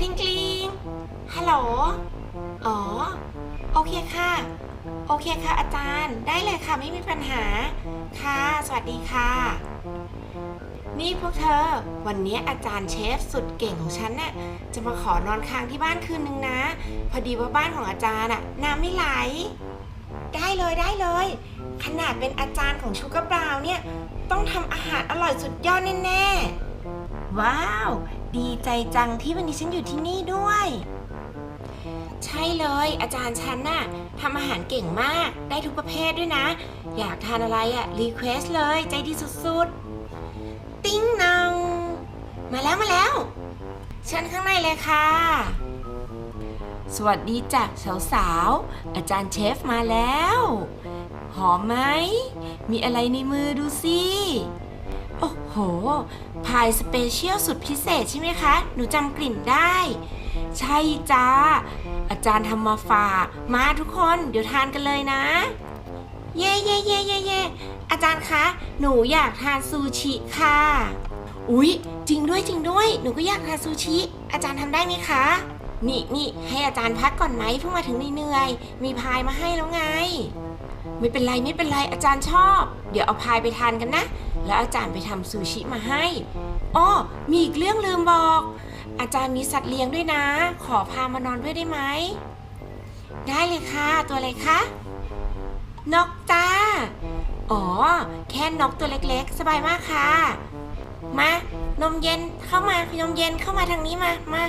กริงกริงฮัลโหล อ๋อ โอเคค่ะ โอเคค่ะอาจารย์ ได้เลยค่ะไม่มีปัญหา ค่ะ สวัสดีค่ะ นี่พวกเธอ วันนี้อาจารย์เชฟสุดเก่งของฉันน่ะ จะมาขอนอนค้างที่บ้านคืนนึงนะ พอดีว่าบ้านของอาจารย์อะน้ำไม่ไหล ได้เลยได้เลย ขนาดเป็นอาจารย์ของชูกร์บราวเนี่ย ต้องทำอาหารอร่อยสุดยอดแน่ๆ ว้าว ดีใจจังที่วันนี้ฉันอยู่ที่นี่ด้วย ใช่เลย อาจารย์ฉันน่ะทำอาหารเก่งมาก ได้ทุกประเภทด้วยนะ อยากทานอะไรอะรีเควสเลย ใจดีสุดๆ ติ้งนองมาแล้วมาแล้ว เชิญข้างในเลยค่ะ สวัสดีจ้ะสาวๆ อาจารย์เชฟมาแล้ว หอมไหม มีอะไรในมือดูสิ พายสเปเชียลสุดพิเศษใช่ไหมคะ หนูจำกลิ่นได้ ใช่จ้า อาจารย์ทำมาฝากมาทุกคน เดี๋ยวทานกันเลยนะ เย่เย่เย่เย่เย่อาจารย์คะ หนูอยากทานซูชิค่ะ อุ๊ย จริงด้วยจริงด้วย หนูก็อยากทานซูชิ อาจารย์ทำได้ไหมคะ นี่นี่ให้อาจารย์พักก่อนไหมเพิ่งมาถึงเหนื่อยมีพายมาให้แล้วไง ไม่เป็นไรไม่เป็นไรอาจารย์ชอบ เดี๋ยวเอาพายไปทานกันนะ แล้วอาจารย์ไปทำซูชิมาให้ อ้อ มีอีกเรื่องลืมบอก อาจารย์มีสัตว์เลี้ยงด้วยนะ ขอพามานอนด้วยได้ไหม ได้เลยค่ะ ตัวอะไรคะ นกจ้า อ๋อ แค่นกตัวเล็กๆ สบายมากค่ะ มานมเย็นเข้ามานมเย็นเข้ามาทางนี้มา มา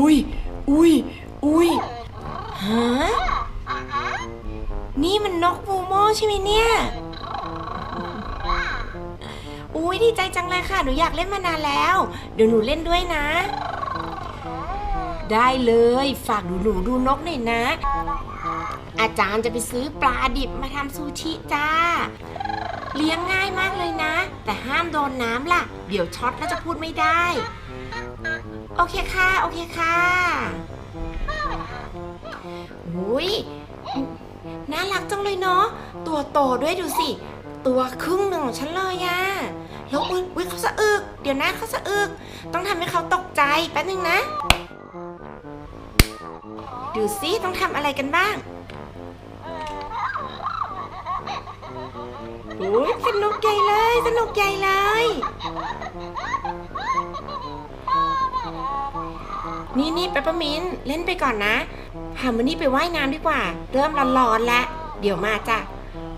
อุ้ย อุ้ย อุ้ยฮะนี่มันนกบูโมใช่ไหมเนี่ย อุ้ยดีใจจังเลยค่ะ หนูอยากเล่นมานานแล้ว เดี๋ยวหนูเล่นด้วยนะ ได้เลย ฝากหนูหนูดูนกหน่อยนะ อาจารย์จะไปซื้อปลาดิบมาทำซูชิจ้า เลี้ยงง่ายมากเลยนะ แต่ห้ามโดนน้ำล่ะ เดี๋ยวช็อตแล้วจะพูดไม่ได้ โอเคค่ะ โอเคค่ะอุ้ยน่ารักจังเลยเนาะ ตัวโตด้วยดูสิ ตัวครึ่งหนึ่งของฉันเลยอะแล้วอุ้ยอุ้ยเขาสะอึก เดี๋ยวนะเขาสะอึก ต้องทำให้เขาตกใจแป๊บนึงนะ ดูสิต้องทำอะไรกันบ้างโอ้ยสนุกใหญ่เลย สนุกใหญ่เลย นี่นี่เปปเปอร์มินเล่นไปก่อนนะหามันนี่ไปว่ายน้ำดีกว่า เริ่มร้อนๆแล้ว เดี๋ยวมาจ้ะ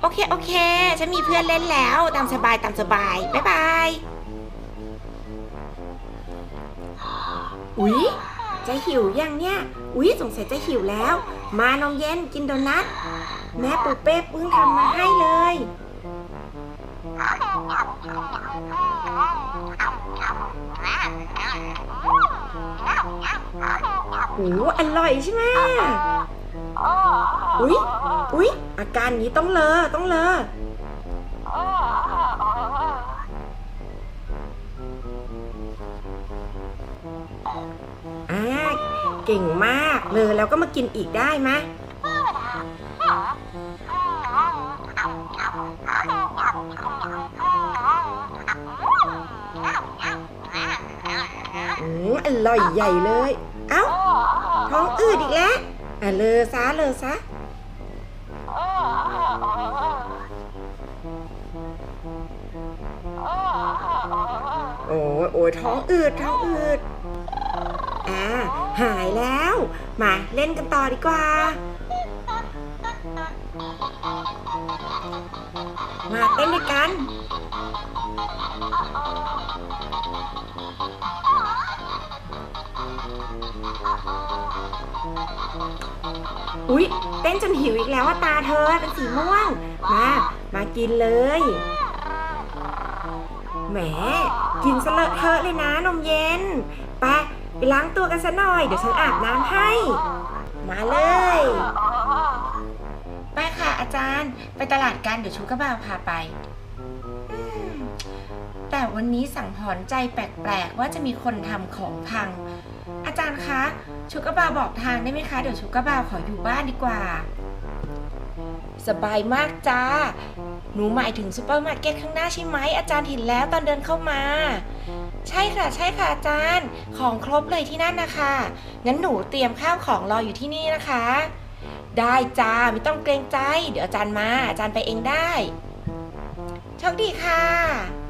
โอเคโอเค ฉันมีเพื่อนเล่นแล้ว ตามสบายตามสบาย บ๊ายบาย อุ๊ยจะหิวยังเนี่ย อุ๊ยสงสัยจะหิวแล้ว มานมเย็นกินโดนัท แม่ปูเป้เพิ่งทำมาให้เลย โอ้อร่อยใช่ไหมอุ๊ย อุ๊ย อาการนี้ต้องเลอ ต้องเลอ อ่า เก่งมาก เลอแล้วก็มากินอีกได้ไหม อืมอร่อยใหญ่เลย เอ้า ท้องอืดอีกแล้ว อะเลอซะเลอซะโอ้ยโอ้ยท้องอืดท้องอืดอ่าหายแล้ว มาเล่นกันต่อดีกว่า มาเต้นด้วยกัน อุ๊ย เต้นจนหิวอีกแล้วว่าตาเธอเป็นสีม่วง มา มากินเลย แหม กินซะเลอะเทอะเลยนะนมเย็น ไปไปล้างตัวกันซะหน่อย เดี๋ยวฉันอาบน้ำให้ มาเลยไปค่ะอาจารย์ ไปตลาดกันเดี๋ยวชูกระบ่าวพาไป แต่วันนี้สั่งหอนใจแปลกๆ ว่าจะมีคนทำของพัง อาจารย์คะชูกบาบอกทางได้ไหมคะ เดี๋ยวชูกบาขออยู่บ้านดีกว่า สบายมากจ้า หนูหมายถึงซูเปอร์มาร์เก็ตข้างหน้าใช่ไหมอาจารย์เห็นแล้วตอนเดินเข้ามา ใช่ค่ะ ใช่ค่ะอาจารย์ ของครบเลยที่นั่นนะคะ งั้นหนูเตรียมข้าวของรออยู่ที่นี่นะคะ ได้จ้าไม่ต้องเกรงใจ เดี๋ยวอาจารย์มา อาจารย์ไปเองได้โชคดีค่ะ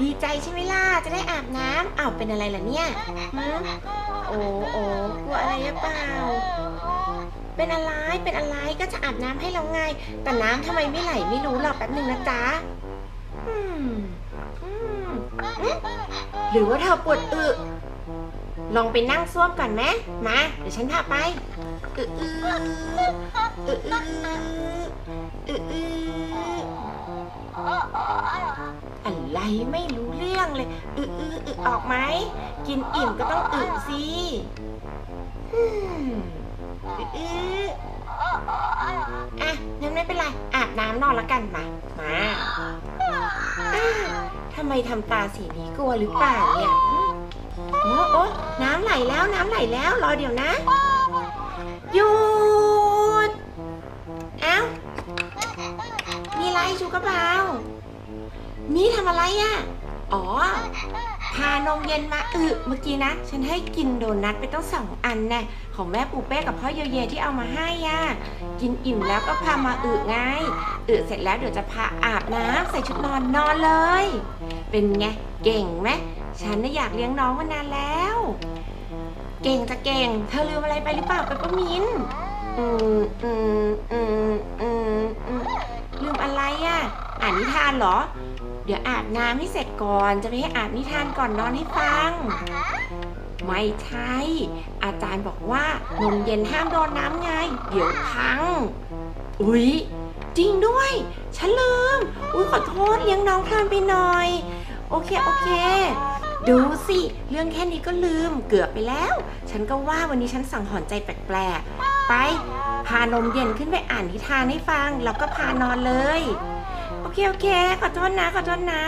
ดีใจใช่ไหมล่ะ จะได้อาบน้ำอ้าวเป็นอะไรล่ะเนี่ยหืมโอ้โอ้กลัวอะไรหรือเปล่า เป็นอะไร เป็นอะไร ก็จะอาบน้ำให้เราไง แต่น้ำทำไมไม่ไหลไม่รู้หรอกแป๊บหนึ่งนะจ๊ะอืมอืมหรือว่าเธอปวดอึลองไปนั่งซ่วมก่อนไหมมา เดี๋ยวฉันพาไป อึอึอึอึอึอึ อะไรไม่รู้เรื่องเลยอึอึอึออกไหม กินอิ่มก็ต้องอึสิอืมอึอึอะงั้นไม่เป็นไร อาบน้ำนอนแล้วกันมา มาอ้าวทำไมทำตาสีนี้กลัวหรือเปล่าเนี่ยโอ้โอ้น้ำไหลแล้วน้ำไหลแล้ว รอเดี๋ยวนะหยุด อะไรชูกระเป๋านี่ทำอะไรอะ อ๋อ พานมเย็นมาอึเมื่อกี้นะ ฉันให้กินโดนัทไปตั้งสองอันแน่ของแม่ปูเป้กับพ่อเยเยที่เอามาให้อะ กินอิ่มแล้วก็พามาอึไงอึเสร็จแล้วเดี๋ยวจะพาอาบน้ำใส่ชุดนอนนอนเลย เป็นไง เก่งไหมฉันน่ะอยากเลี้ยงน้องมานานแล้ว เก่งจะเก่ง เธอลืมอะไรไปหรือเปล่าเปปเปอร์มินอืมอืมอืมอืมอืม ลืมอะไรอะ อ่านนิทานเหรอ เดี๋ยวอาบน้ำให้เสร็จก่อน จะไปให้อ่านนิทานก่อนนอนให้ฟัง ไม่ใช่ อาจารย์บอกว่านมเย็นห้ามโดนน้ำไง เดี๋ยวพัง อุ๊ย จริงด้วย ฉันลืม อุ๊ยขอโทษเลี้ยงน้องพลินไปหน่อย โอเค โอเคดูสิ เรื่องแค่นี้ก็ลืมเกือบไปแล้ว ฉันก็ว่าวันนี้ฉันสั่งหอนใจแปลกๆ ไป พานมเย็นขึ้นไปอ่านนิทานให้ฟัง แล้วก็พานอนเลย โอเค โอเค ขอโทษนะ ขอโทษนะ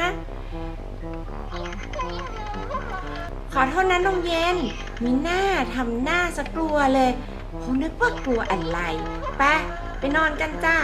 ขอโทษนะนมเย็น มีหน้าทำหน้าสะกลัวเลยคงนึกว่ากลัวอะไรไปไปนอนกันจ้า